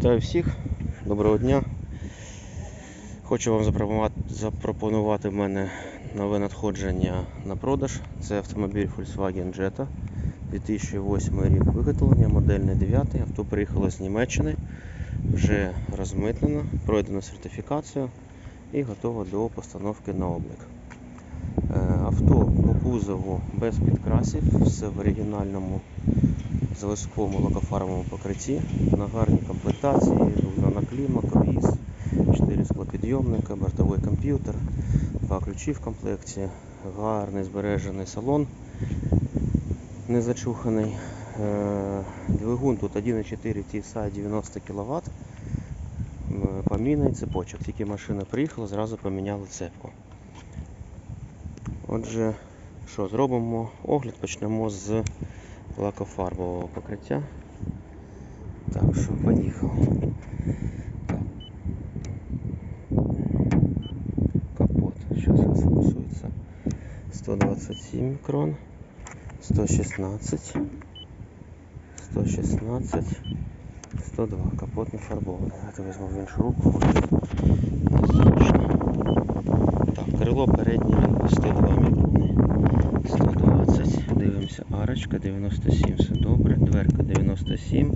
Вітаю всіх, доброго дня. Хочу вам запропонувати, в мене нове надходження на продаж. Це автомобіль Volkswagen Jetta 2008 рік виготовлення, модельний 9. Авто приїхало з Німеччини, вже розмитнено, пройдено сертифікацію і готово до постановки на облік. Е, Авто по кузову без підкрасів, все в оригінальному заводському лакофарбовому покритті, на гарній комплектації, на кліма, круїз, 4 склопідйомника, бортовий комп'ютер, два ключі в комплекті, гарний збережений салон, не зачуханий. Е, Двигун тут 1,4 TSI 90 кВт. Помійний цепочок. Тільки машина приїхала, зразу поміняли цепку. Отже, що, зробимо огляд, почнемо з лакофарбового покриття. Так що поїхав. Так. Капот. Зараз розфокусується. 127 мікрон, 116, 116, 102. Капот не фарбований. Давайте візьму в іншу руку. Незручно. Так, крило переднє 102 мікрони. 120. Дивимося, арочка 97, все добре. Дверка 97,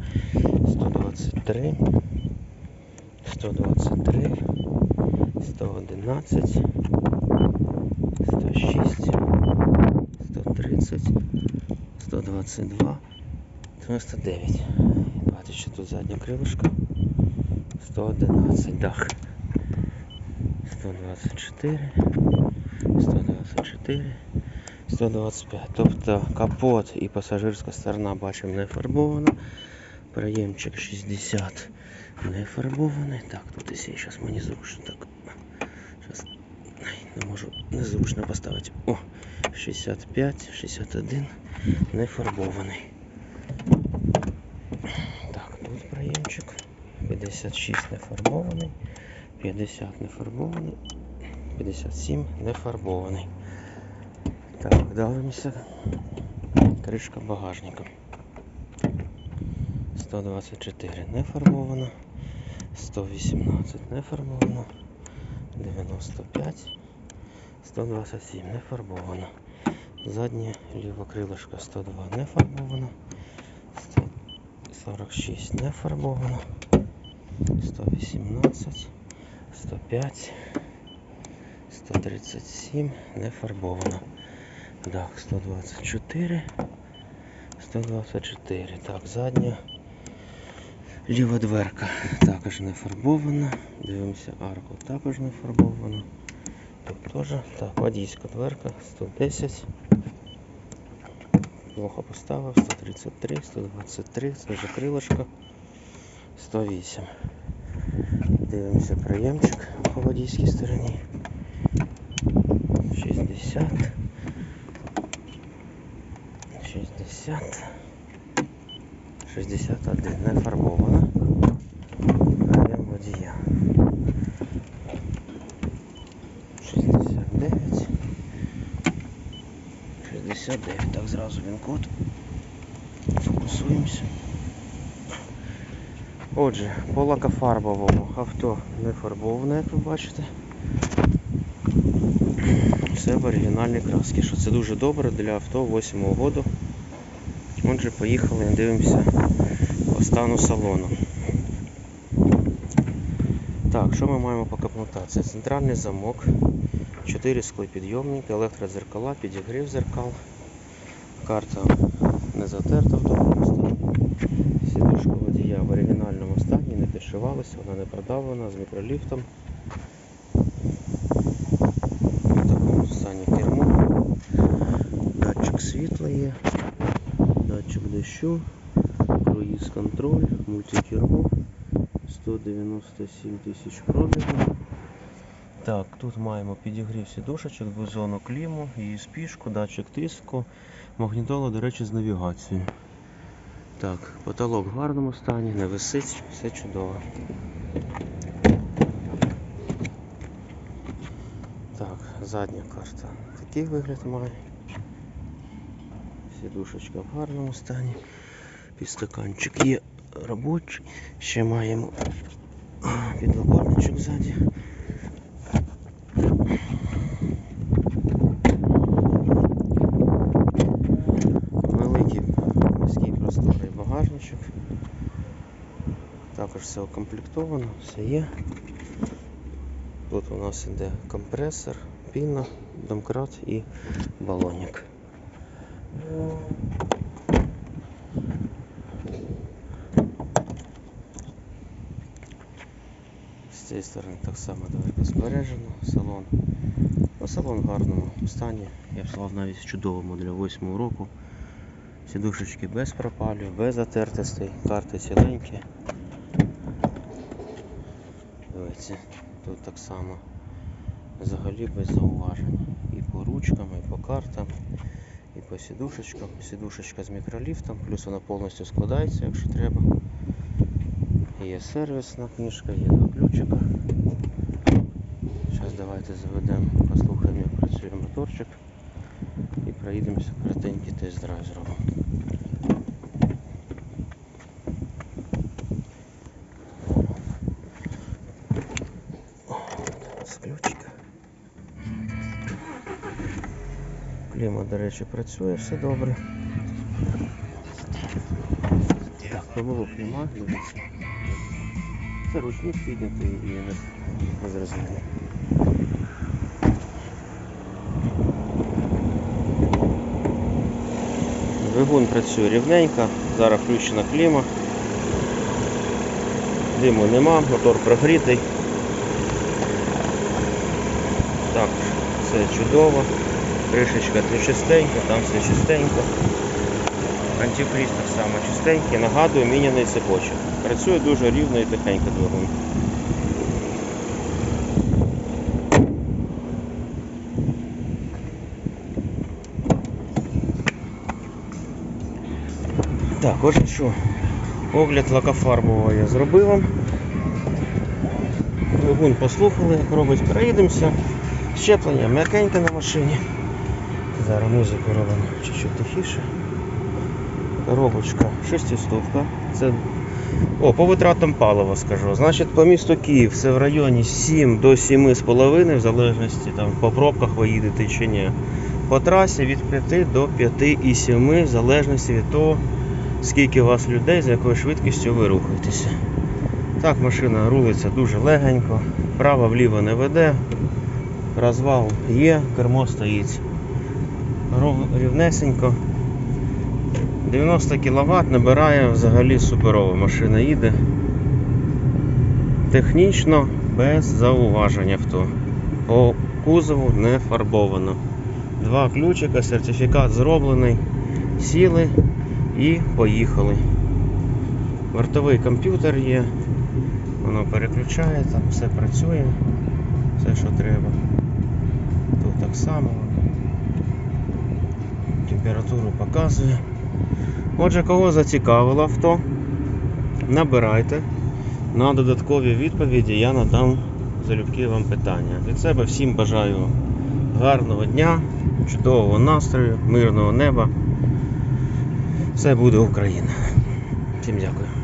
123, 123, 111, 106, 130, 122, 99. Давайте ще тут задня крилишко. 111 дах. 124, 124. 125. Тобто капот і пасажирська сторона бачимо не фарбована. Проємчик 60 не фарбований. Так, тут і сей, зараз мені зручно так. Зараз не можу незручно поставити. О, 65, 61 не фарбований. Так, тут проємчик. 56 не фарбований, 50 не фарбований, 57 не фарбований. Так, дивимося. Кришка багажника. 124 не фарбована. 118 не фарбована. 95. 127 не фарбована. Заднє ліве крилишко 102 не фарбовано. 146 не фарбовано. 118, 105, 137 не фарбовано. Так, 124. 124. Так, задня. Ліва дверка також не фарбована. Дивимося, арку також не фарбована. Тут теж. Так, водійська дверка 110. Плохо поставив. 133, 123, це вже крилишко. 108. Дивимося проємчик по водійській стороні. 60. 60. 61. Не фарбована. Проєм водія. 69. 69. Так, зразу він код. Фокусуємося. Отже, по лакофарбовому авто не фарбоване, як ви бачите. Все в оригінальній краски, що це дуже добре для авто 8 году. Отже, поїхали, дивимося по стану салону. Так, що ми маємо по комплектації? Центральний замок, 4 склопідйомники, електродзеркала, підігрів зеркал, карта не затерта в доброму стані. Сідушка водія в оригінальному стані, не підшивалася, вона не продавлена, з мікроліфтом. В такому стані кермо. Датчик світла є, датчик дощу, круїз контроль, мультикермо, 197 тисяч пробігу. Так, тут маємо підігрів сідушечок, двозону кліму, її спішку, датчик тиску, магнітола, до речі, з навігацією. Так, потолок в гарному стані, не висить, все чудово. Так, задня карта. Такий вигляд має. Сідушечка в гарному стані. Підстаканчик є робочий. Ще маємо підлокотничок ззаді. Великий міський просторий багажничок. Також все укомплектовано, все є. Тут у нас іде компресор, піна, домкрат і балонник. З цієї сторони так само дверка збережена, салон. Ну, салон в гарному стані. Я б сказав навіть чудовому для 8 року. Сідушечки без пропалів, без затертостей, карти ціленькі. Дивіться, тут так само взагалі без зауважень. І по ручкам, і по картам, і по сідушечкам. Сідушечка з мікроліфтом, плюс вона повністю складається, якщо треба. Є сервісна книжка, є два ключика. Зараз давайте заведемо, послухаємо, як працює моторчик. І проїдемося коротенький тест-драйв зробимо. Ключика. Кліма, до речі, працює, все добре. Так, помилок немає. Це ручник піднятий і не, не зрозуміло. Двигун працює рівненько, зараз включена кліма. Диму нема, мотор прогрітий. Так, все чудово. Кришечка тут чистенька, там все чистенько. Антифриз так само чистенький, нагадую, міняний цепочок. Працює дуже рівно і тихенько двигун. Так, отже що, огляд лакофарбового я зробив вам. Двигун послухали, як робить, проїдемося. Щеплення м'якеньке на машині. Зараз музику робимо чуть-чуть тихіше. Коробочка шестиступка. Це о, по витратам палива скажу. Значить, по місту Київ це в районі 7 до 7,5, в залежності там по пробках ви їдете чи ні. По трасі від 5 до 5,7, в залежності від того, скільки у вас людей, з якою швидкістю ви рухаєтеся. Так, машина рулиться дуже легенько, право вліво не веде, розвал є, кермо стоїть рівнесенько. 90 кВт набирає взагалі суперово. Машина їде. Технічно без зауважень авто. По кузову не фарбовано. Два ключика, сертифікат зроблений. Сіли і поїхали. Вартовий комп'ютер є. Воно переключає, там все працює, все що треба. Тут так само. Температуру показує. Отже, кого зацікавило авто, набирайте. На додаткові відповіді я надам залюбки вам питання. Від себе всім бажаю гарного дня, чудового настрою, мирного неба. Все буде Україна. Всім дякую.